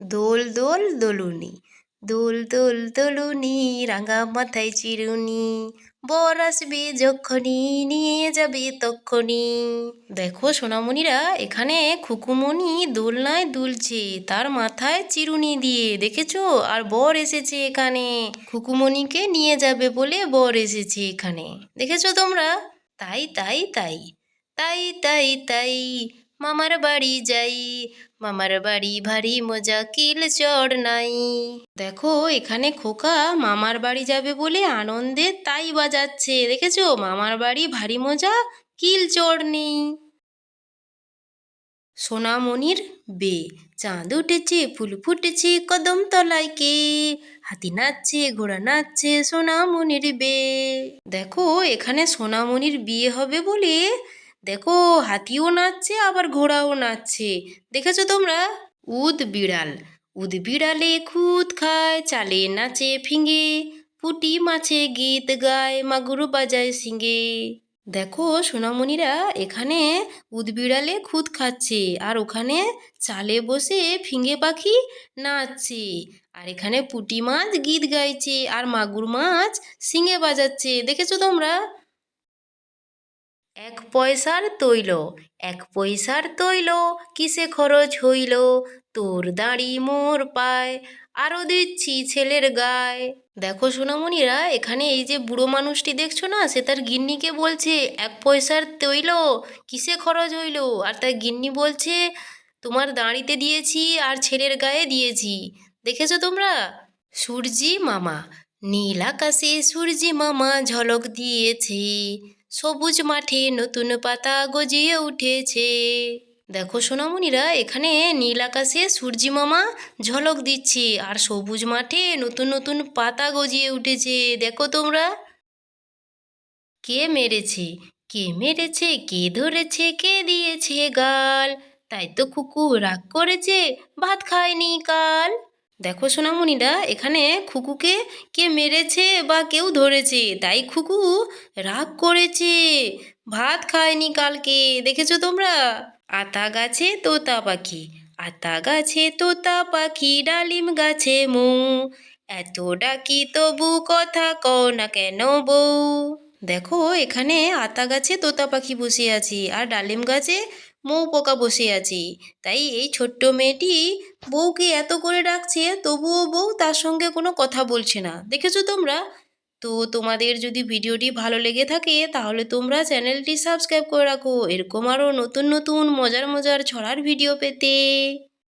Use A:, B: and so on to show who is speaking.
A: দোল দোল দোলুনি, দোল দোল দোলুনি, রাঙা মাথায় চিরুনি, বর আসবে যখনই নিয়ে যাবে তক্ষণি। দেখো সোনামণিরা, এখানে খুকুমণি দোলনায় দুলছে, তার মাথায় চিরুনি দিয়ে, দেখেছ? আর বর এসেছে এখানে। খুকুমণিকে নিয়ে যাবে বলে বর এসেছে এখানে। দেখেছ তোমরা? তাই তাই তাই তাই তাই তাই। মামার বাড়ি যাই, মামার বাড়ি ভারী মজা কিল চড় নাই। দেখো, এখানে খোকা মামার বাড়ি যাবে বলে আনন্দে তাই বাজাচ্ছে। দেখেছ? মামার বাড়ি ভারী মজা কিল চড় নেই। সোনামণির বে চাঁদ উঠেছে, ফুল ফুটেছে কদম তলায় কে? হাতি নাচছে, ঘোড়া নাচছে সোনামণির বে দেখো, এখানে সোনামণির বিয়ে হবে বলে দেখো, হাতিও নাচছে, আবার ঘোড়াও নাচছে। দেখেছ তোমরা? উদ বিড়াল। উদ বিড়ালে খুদ খায়, চালে নাচে ফিঙে। পুটি মাছে গীত গায় মাগুর বাজায় সিঙ্গে দেখো, সোনামণিরা এখানে উদবিড়ালে খুদ খাচ্ছে, আর ওখানে চালে বসে ফিঙে পাখি নাচছে। আর এখানে পুঁটি মাছ গীত গাইছে, আর মাগুর মাছ শিঙে বাজাচ্ছে। দেখেছ তোমরা? এক পয়সার তৈল, এক পয়সার তৈল কিসে খরচ হইল? তোর দাড়ি মোর পায় আরও দিচ্ছি ছেলের গায়ে। দেখো সোনামণিরা, এখানে এই যে বুড়ো মানুষটি দেখছ না, সে তার গিন্নিকে বলছে, এক পয়সার তৈল কিসে খরচ হইল? আর তার গিন্নি বলছে, তোমার দাঁড়িতে দিয়েছি আর ছেলের গায়ে দিয়েছি। দেখেছ তোমরা? সূর্যি মামা, নীল আকাশে সূর্যি মামা ঝলক দিয়েছে। সবুজ মাঠে নতুন পাতা গজিয়ে উঠেছে। দেখো সোনামণিরা, এখানে নীল আকাশে সূর্যি মামা ঝলক দিচ্ছে, আর সবুজ মাঠে নতুন নতুন পাতা গজিয়ে উঠেছে। দেখো তোমরা। কে মেরেছে? কে মেরেছে? কে ধরেছে? কে দিয়েছে গাল? তাই তো খুকু রাগ করেছে, ভাত খায়নি কাল। দেখো সোনামণিরা এখানে খুকুকে কে মেরেছে বা কেউ ধরেছে? তাই খুকু রাগ করেছে। ভাত খায়নি কালকে, দেখেছ তোমরা? আতা গাছে তোতা পাখি, আতা গাছে তোতা পাখি, ডালিম গাছে মৌ। এত ডাকি তবু কথা কও না কেন বউ দেখো, এখানে আতা গাছে তোতা পাখি বসে আছে, আর ডালিম গাছে মৌ পোকা বসে আছে। তাই এই ছোট্ট মেয়েটি বউকে এত করে ডাকছে, তবুও বউ তার সঙ্গে কোনো কথা বলছে না। দেখেছ তোমরা? তো তোমাদের যদি ভিডিওটি ভালো লেগে থাকে, তাহলে তোমরা চ্যানেলটি সাবস্ক্রাইব করে রাখো। এরকম আরও নতুন নতুন মজার মজার ছড়ার ভিডিও পেতে।